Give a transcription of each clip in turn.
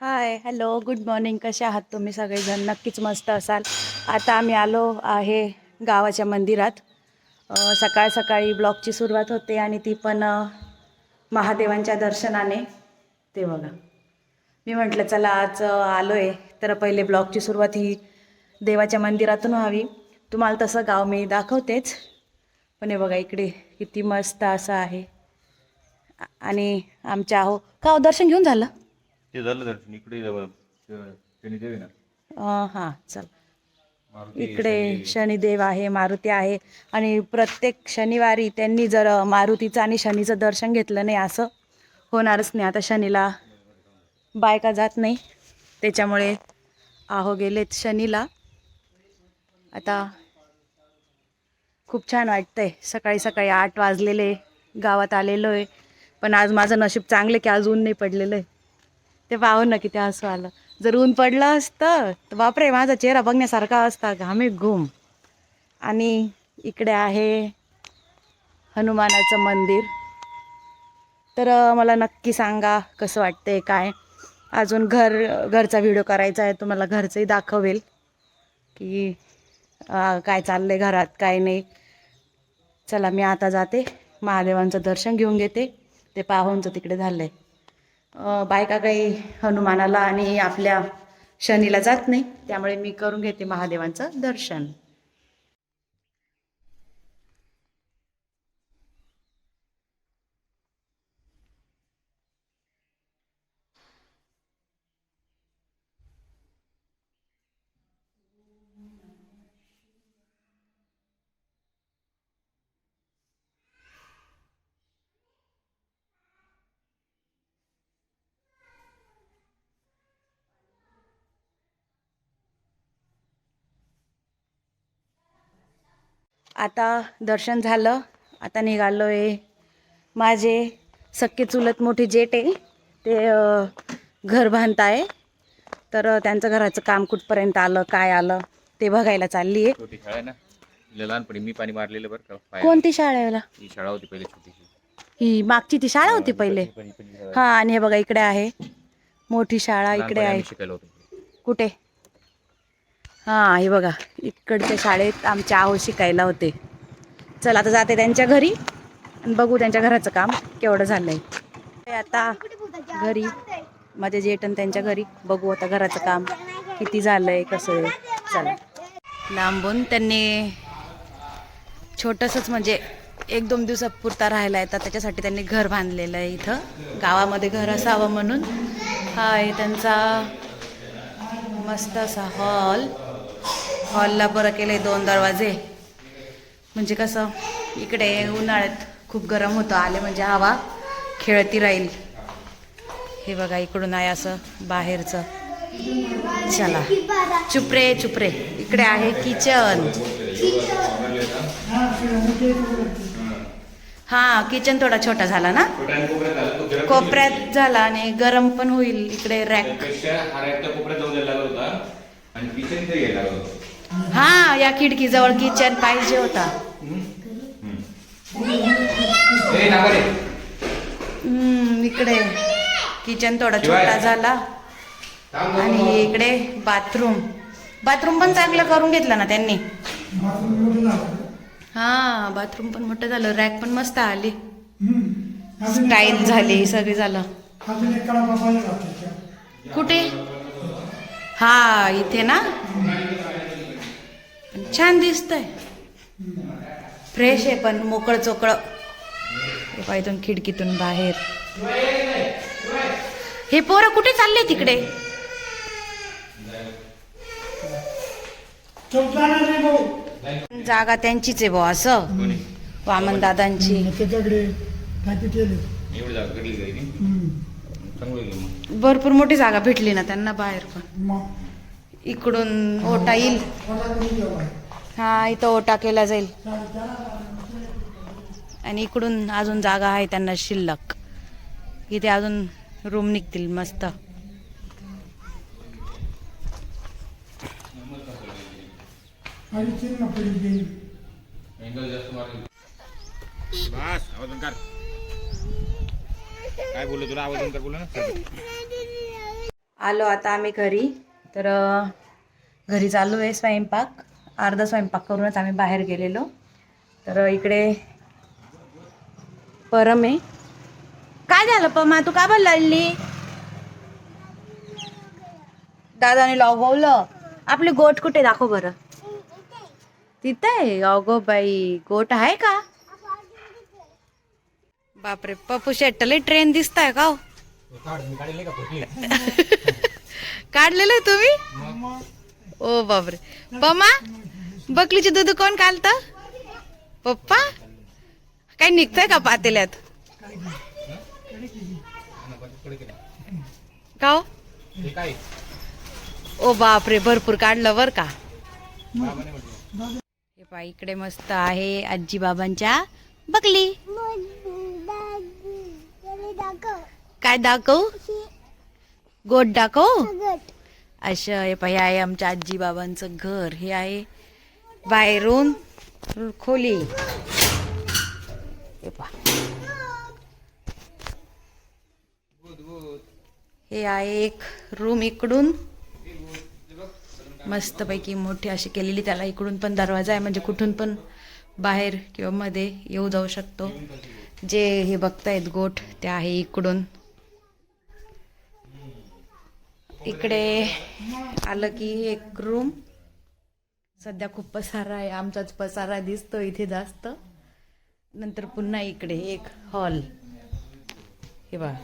Hi hello good morning कसे आहात तुम्ही सगळेजण? नक्कीच मस्त असाल. आता आम्ही आलो आहे गावाच्या मंदिरात. सकाळ सकाळी ब्लॉगची सुरुवात होते आणि ती पण महादेवांच्या दर्शनाने. ते बघा. मी म्हटलं चला आज आलो आहे तर पहिले ब्लॉगची सुरुवात ही देवाच्या मंदिरातून व्हावी. तुम्हाला तसं गाव मी दाखवतेच. पण हे बघा इकडे किती मस्त असं आहे. आणि आमच्या अहो का हो, दर्शन घेऊन झालं? ते झालं दर्शन इकडे शनी देवी ना अं, हां चल. मारुती इकडे शनिदेव आहे मारुती आहे. आणि प्रत्येक शनिवारी त्यांनी जर मारुतीचं आणि शनीचं दर्शन घेतलं नाही असं होणारच नाही. आता शनीला बायका जात नाही. त्याच्यामुळे आहो गेलेत शनीला. आता खूप छान वाटतंय. सकाळी सकाळी आठ वाजलेले गावात आलेलो आहे पण आज माझं नशीब चांगलं की आज ऊन नाही पडलेलं आहे. ते पाहून ना किती असं आलं. जर ऊन पडलं असतं तर बापरे माझा चेहरा बघण्यासारखा असता. घामे घुम. आणि इकडे आहे हनुमानाचं मंदिर. तर मला नक्की सांगा कसं वाटतंय काय? अजून घर घरचा व्हिडिओ करायचा आहे तुम्हाला घरचंही दाखवेल. की काय चाललं आहे घरात काय नाही. चला मी आता जाते. महादेवांचं दर्शन घेऊन घेते. ते पाहूनचं तिकडे झालं आहे बायका काही हनुमानाला आणि आपल्या शनीला जात नाही. त्यामुळे मी करून घेते महादेवांचं दर्शन. आता दर्शन झालं. आता निघालो आहे माझे सक्के चुलत मोठी जेट आहे. ते घर बांधत आहे तर त्यांचं घराचं काम कुठपर्यंत आलं काय आलं ते बघायला चालली आहे. लहानपणी मी पाणी मारलेलं बरं का. कोणती शाळेला ही शाळा होती पहिले छोटीशी. ही मागची ती शाळा होती पहिले. हा आणि हे बघा इकडे आहे. मोठी शाळा इकडे आहे. कुठे? हां हे बघा. इकडच्या शाळेत आमच्या आहो शिकायला होते. चल आता जाते त्यांच्या घरी आणि बघू त्यांच्या घराचं काम केवढं झालं ते आता घरी माझ्या जेठन त्यांच्या घरी. बघू आता घराचं काम किती झालं आहे कसं आहे. चला. लांबून त्यांनी छोटंसंच म्हणजे एक दोन दिवसापुरता राहिला आहे. तर त्याच्यासाठी त्यांनी घर बांधलेलं आहे इथं. गावामध्ये घर असावं म्हणून. हा आहे त्यांचा मस्त असा हॉल. हॉलला बरं केलं दोन दरवाजे. म्हणजे कसं इकडे उन्हाळ्यात खूप गरम होतं आले म्हणजे हवा खेळती राहील. हे बघा इकडून आहे असं बाहेरचं. चला. चुपरे चुपरे. इकडे आहे किचन. हा किचन थोडा छोटा झाला ना? कोपऱ्यात झाला आणि गरम पण होईल. इकडे रॅक. कोपऱ्यात आणि किचन या खिडकीजवळ किचन पाहिजे होता. इकडे. किचन थोडा. छोटा झाला. आणि इकडे बाथरूम बाथरूम पण चांगलं करून घेतलं ना त्यांनी. हा बाथरूम पण मोठं झालं. रॅक पण मस्त आली. स्टाईल झाली सगळी झालं. कुठे? हा इथे ना. छान दिसतंय. फ्रेश आहे पण मोकळं चोकळं. पहा इथून खिडकीतून बाहेर. हे पोरं कुठे चालले तिकडे? भाऊ. जागा त्यांचीच आहे बुवा असं? वामन दादांची. भरपूर मोठी जागा भेटली ना त्यांना बाहेर पण. इकडून ओटा येईल. हा इथं ओटा केला जाईल. आणि इकडून अजून जागा आहे त्यांना शिल्लक. इथे अजून रूम निघतील मस्त. काय तुला? आवाज बोल ना. आलो आता आम्ही घरी. तर घरी चालू आहे स्वयंपाक. अर्धा स्वयंपाक करूनच आम्ही बाहेर गेलेलो. तर इकडे परम आहे. काय झालं पमा? तू का बदलली दादाने लवलं आपली गोट कुठे दाखव बरं. तिथं आहे. अगो बाई गोट आहे का? बापरे पप्पू शेट्टले ट्रेन दिसताय का हो? काढलेलं आहे तुम्ही? ओ बापरे. पमा बकलीचे दूध कोण कालत पप्पा काय निघतंय का पातेल्यात? का हो? ओ बापरे भरपूर काढलं बर का. हे पा इकडे मस्त आहे आजी बाबांच्या बकली. काय दाखव? गोट दाखव? असं हे पहा हे आहे आमच्या आजी बाबांचं घर. हे आहे बाहेरून खोली. हे पहा हे आहे एक रूम इकडून. मस्तपैकी मोठी अशी केलेली. त्याला इकडून पण दरवाजा आहे. म्हणजे कुठून पण बाहेर किंवा मध्ये येऊ जाऊ शकतो. जे हे बघतायत गोठ ते आहे इकडून. इकडे आलं की एक रूम सध्या खूप पसारा आहे आमचाच पसारा दिसतो इथे जास्त. नंतर पुन्हा इकडे एक हॉल हे बघा.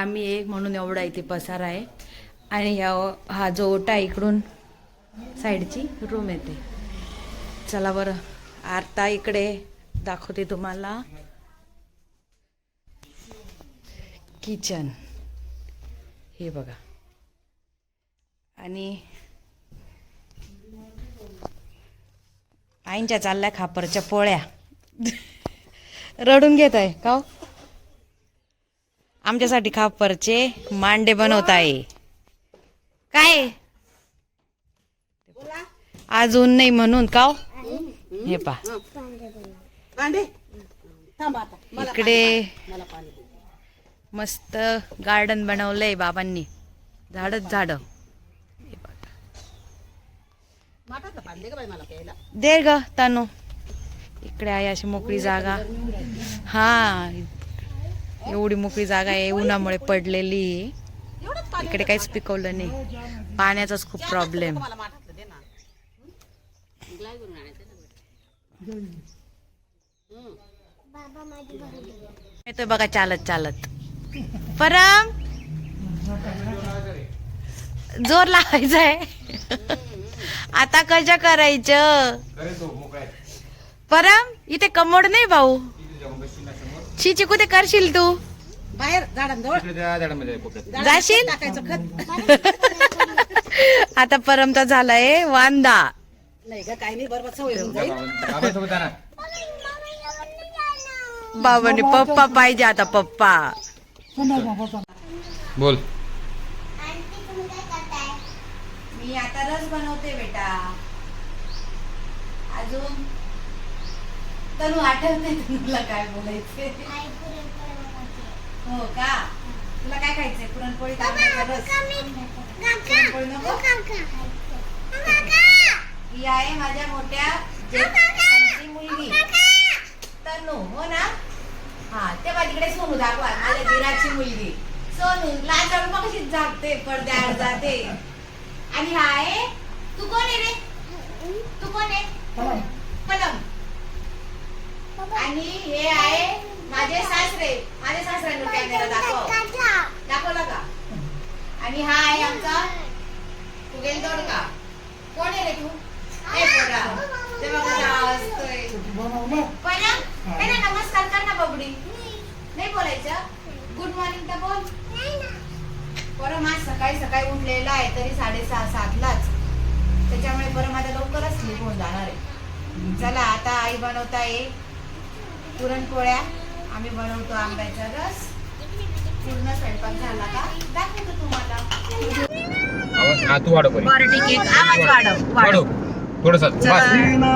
आम्ही एक म्हणून एवढा इथे पसारा आहे. आणि ह्या हा जो ओटा इकडून साईडची रूम येते. चला बरं. आरता इकडे दाखवते तुम्हाला. किचन हे बघा. आणि आईंच्या चालल्या खापरच्या पोळ्या. रडून घेत आहे का हो? आमच्यासाठी खापरचे मांडे बनवत आहे. काय? अजून नाही म्हणून का हो? हे पा. इकडे मस्त गार्डन बनवलंय बाबांनी. झाडच झाड. दे ग तानू. इकडे आहे अशी मोकळी जागा. हा एवढी मोकळी जागा आहे उन्हामुळे पडलेली. इकडे काहीच पिकवलं नाही. पाण्याचाच खूप प्रॉब्लेम येतोय बघा चालत चालत. परम! जोर लावायचा आहे. आता कशा करायचं? परम इथे कमोड नाही भाऊ. छिची कुठे करशील तू? बाहेर झाडांजवळ. जाशील? टाकायचं खत. आता परमचा झालाय वांदा. नाही का काही नाही बरोबर सवय बाबाने पप्पा पाहिजे आता पप्पा. बोल. मी आता रस बनवते बेटा. अजून तनु आठवते तुला काय बोलायचे. हो का? तुला काय खायचंय? पुरणपोळी पुरणपोळी नको? ही आहे माझ्या मोठ्या मुलगी. तनु हो ना? हा तेव्हा तिकडे सोनू दाखवा. माझ्या दिराची मुलगी. सोनू लाजाळू मग कशी जागते पडद्याआड जाते. आणि हा आहे? तू कोण आहे रे? तू कोण आहे? पलंग. आणि हे आहे माझे सासरे. माझे सासऱ्यांना कॅमेरा दाखव. दाखवला का? आणि हा आहे आमचा फुगेल दोडका. कोण आहे रे तू? ए पोरा ते कसा नमस्कार कर ना बबडी. नाही बोलायचं? गुड मॉर्निंग तर बोल परम आज सकाळी सकाळी उठलेला आहे तरी साडेसहा सातलाच. त्याच्यामुळे परम आता लवकरच स्लीप होऊन जाणार आहे. चला आता आई बनवत आहे पुरणपोळ्या आम्ही बनवतो आंब्याचा रस. पूर्ण स्वयंपाक झाला का? दाखवतो तुम्हाला. तू वाढव बरी. ठीक आहे आवाज वाढव. वाढव. वाढव. थोडस चला.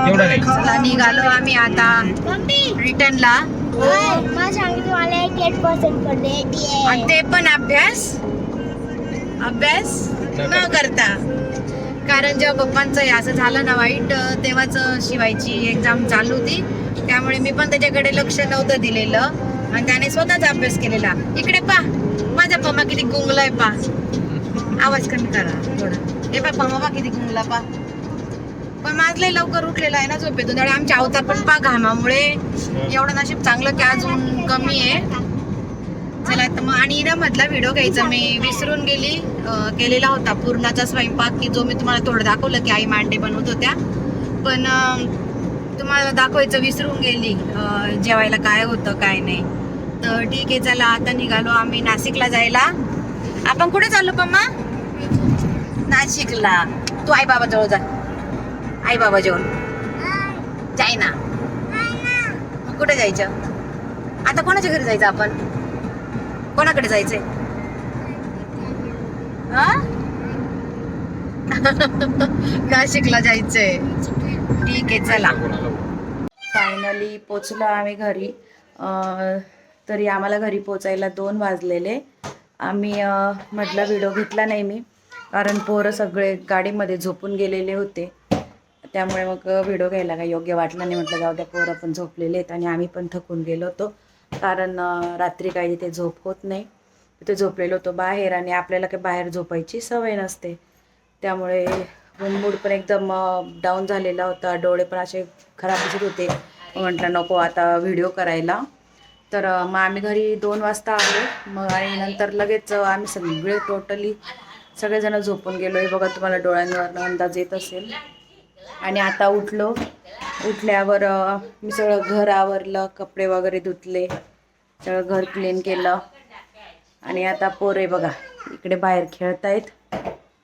एवढं नाही. चला निघालो आम्ही आता. रिटर्नला सांगितलं मला एट पर्सेंट पडले. आणि ते पण अभ्यास? अभ्यास न करता. कारण जेव्हा पप्पांचं हे असं झालं ना वाईट तेव्हाच शिवायची एक्झाम चालू होती. त्यामुळे मी पण त्याच्याकडे लक्ष नव्हतं दिलेलं. आणि त्याने स्वतःच अभ्यास केलेला. इकडे पा माझा पम्मा किती गुंगलाय पा आवाज कमी करा थोडा. हे पा पम्मा पा किती गुंगला पा पण माझलंही लवकर उठलेला आहे ना झोपेतून. आणि आमच्या अवतार पण पा घामामुळे. एवढं नशीब चांगलं की अजून कमी आहे. चला तर मग आणि ना मधला व्हिडिओ घ्यायचा. मी विसरून गेली केलेला होता. पूर्णाचा स्वयंपाक की जो मी तुम्हाला थोडं दाखवलं की आई मांडे बनवत होत्या. पण तुम्हाला दाखवायचं विसरून गेली. जेवायला काय होतं काय नाही. तर ठीक आहे चला आता निघालो आम्ही नाशिकला जायला. आपण कुठे चाललो पम्मा? नाशिकला. तू आई बाबा जवळ जा. आई बाबा जवळ जाय ना. मग कुठे जायचं? आता कोणाच्या घरी जायचं आपण? कोणाकडे जायचंय? हा? नाशिकला जायचंय. ठीक आहे चला. फायनली पोचलो आम्ही घरी. तरी आम्हाला घरी पोचायला दोन वाजलेले. आम्ही मधला व्हिडिओ घेतला नाही मी कारण पोरं सगळे गाडीमध्ये झोपून गेलेले होते. त्यामुळे मग व्हिडिओ घ्यायला काही योग्य वाटलं नाही. म्हटलं जाऊ द्या पोरं पण झोपलेले आहेत आणि आम्ही पण थकून गेलो होतो. कारण रात्री काही तिथे झोप होत नाही. तिथे झोपलेलो होतो बाहेर आणि आपल्याला काही बाहेर झोपायची सवय नसते. त्यामुळे मूड पण एकदम डाऊन झालेला होता. डोळे पण असे खराब दिसत होते. म्हटलं नको आता व्हिडिओ करायला. तर मग आम्ही घरी दोन वाजता आलो. मग आणि नंतर लगेच आम्ही सगळे टोटली सगळेजण झोपून गेलो. हे बघा तुम्हाला डोळ्यांवर अंदाज येत असेल. आणि आता उठलो. उठल्यावर मी सगळं घर आवरलं कपडे वगैरे धुतले सगळं घर क्लीन केलं. आणि आता पोरे बघा इकडे बाहेर खेळतायत.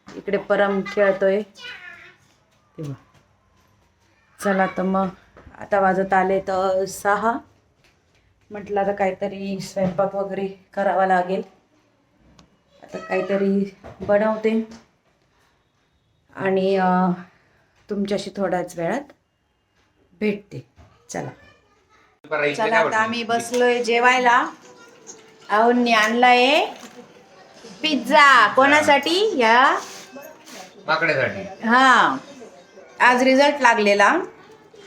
इकडे परम खेळतोय. ते चला तर मग आता वाजत आले तर सहा. म्हटलं आता काहीतरी स्वयंपाक वगैरे करावा लागेल. आता काहीतरी बनवते. आणि तुमच्याशी थोड्याच वेळात भेटते. चला. चला आता आम्ही बसलोय जेवायला. अहोंनी आणलाय पिझ्झा. कोणासाठी? या. हा. आज रिझल्ट लागलेला.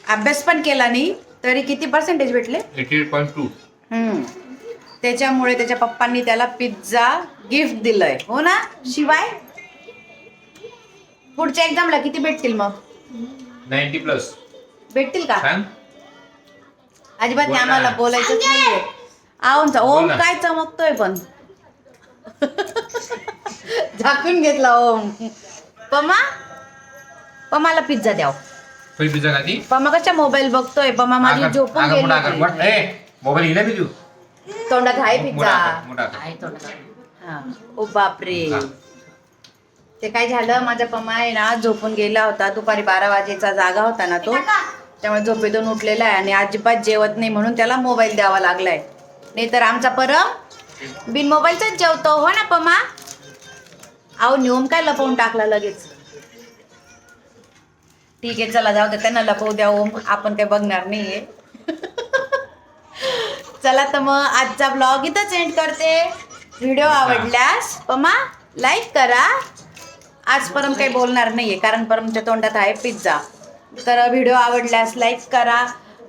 अभ्यास पण केला नाही. तरी किती पर्सेंटेज भेटले? Eighty eight point two. हम्म. त्याच्यामुळे त्याच्या पप्पांनी त्याला पिझ्झा गिफ्ट दिलंय. हो ना? शिवाय? पुढच्या एक्झामला किती भेटतील मग? Ninety plus. भेटतील का? सांग अजिबात नाही. आम्हाला बोलायचंच नाहीये. आऊनचा ओम बोल. ना. काय चमकतोय पण. झाकून घेतला ओम. पमा? पमाला पिझ्झा द्याव पिझ्झा खाती? पमा कशा मोबाईल बघतोय? पमा माझी झोपून गेली होती. मोबाईल गेला मी तू तोंडात आहे मोठा पिझ्झा मोठा. हा. ओ बापरे. हा. ते काय झालं? माझा पमा आहे ना झोपून गेला होता. दुपारी बारा वाजेचा जागा होता ना तो. त्यामुळे झोपेतून उठलेला आहे आणि अजिबात जेवत नाही म्हणून त्याला मोबाईल द्यावा लागलाय. नाही तर आमचा परम बिन मोबाईलचाच जेवतो. हो ना पमा? अहो नियम काय लपवून टाकला लगेच? ठीक आहे चला जाऊ दे. त्यांना लपवू द्या. ओम आपण काय बघणार नाहीये. चला तर मग आजचा ब्लॉग इथंच एंड करते. व्हिडिओ आवडल्यास पमा लाईक करा. आज परम काही बोलणार नाहीये कारण परमच्या तोंडात आहे पिझ्झा. तर व्हिडिओ आवडल्यास लाईक करा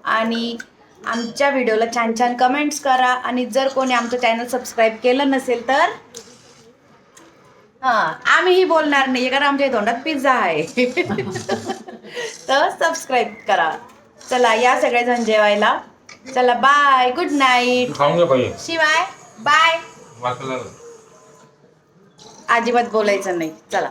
आणि आमच्या व्हिडिओला छान छान कमेंट्स करा. आणि जर कोणी आमचं चॅनल सबस्क्राईब केलं नसेल तर हां आम्हीही बोलणार नाही कारण आमच्या तोंडात पिझ्झा आहे. तर सबस्क्राईब करा. चला या सगळेजण जेवायला. चला बाय गुड नाईट शिवाय बाय अजिबात बोलायचं नाही. चला.